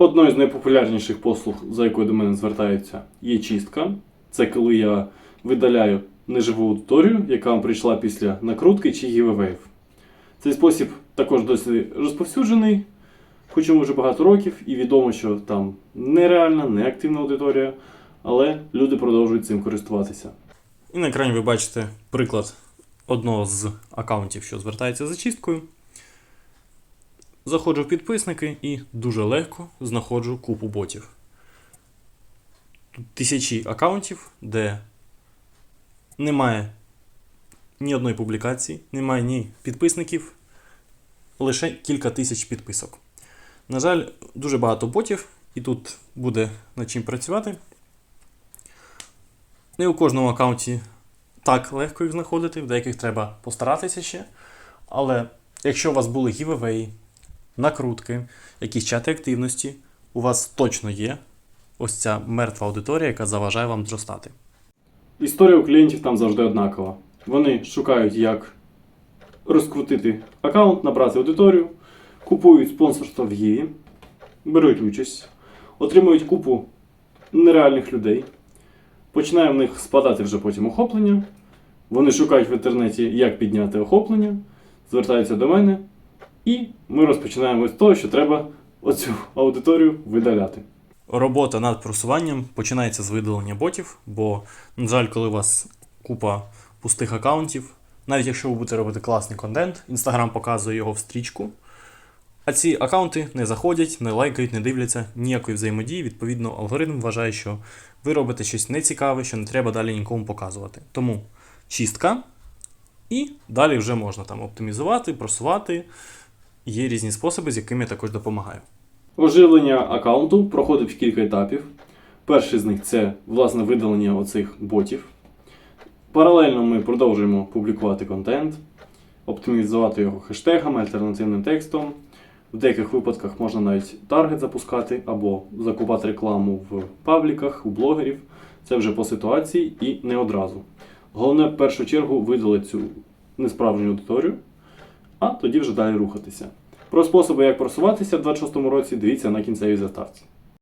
Одною з найпопулярніших послуг, за якою до мене звертаються, є чистка. Це коли я видаляю неживу аудиторію, яка вам прийшла після накрутки чи гівевеїв. Цей спосіб також досить розповсюджений, хоч йому вже багато років, і відомо, що там нереальна, неактивна аудиторія, але люди продовжують цим користуватися. І на екрані ви бачите приклад одного з аккаунтів, що звертається за чисткою. Заходжу в підписники і дуже легко знаходжу купу ботів. Тут тисячі аккаунтів, де немає ні одної публікації, немає ні підписників, лише кілька тисяч підписок. На жаль, дуже багато ботів, і тут буде над чим працювати. Не у кожному аккаунті так легко їх знаходити, в деяких треба постаратися ще. Але якщо у вас були гівевеї, накрутки, якісь чати активності, у вас точно є ось ця мертва аудиторія, яка заважає вам зростати. Історія у клієнтів там завжди однакова. Вони шукають, як розкрутити аккаунт, набрати аудиторію, купують спонсорство в Гіві, беруть участь, отримують купу нереальних людей. Починає в них спадати вже потім охоплення. Вони шукають в інтернеті, як підняти охоплення, звертаються до мене, і ми розпочинаємо з того, що треба оцю аудиторію видаляти. Робота над просуванням починається з видалення ботів, бо, на жаль, коли у вас купа пустих аккаунтів, навіть якщо ви будете робити класний контент, Інстаграм показує його в стрічку. А ці аккаунти не заходять, не лайкають, не дивляться ніякої взаємодії. Відповідно, алгоритм вважає, що ви робите щось нецікаве, що не треба далі нікому показувати. Тому чистка, і далі вже можна там оптимізувати, просувати. Є різні способи, з якими я також допомагаю. Оживлення аккаунту проходить кілька етапів. Перший з них це власне видалення оцих ботів. Паралельно ми продовжуємо публікувати контент, оптимізувати його хештегами, альтернативним текстом. В деяких випадках можна навіть таргет запускати або закупати рекламу в пабліках, у блогерів. Це вже по ситуації і не одразу. Головне, в першу чергу, видалити цю несправжню аудиторію, а тоді вже далі рухатися. Про способи, як просуватися в 26-му році, дивіться на кінцевій заставці.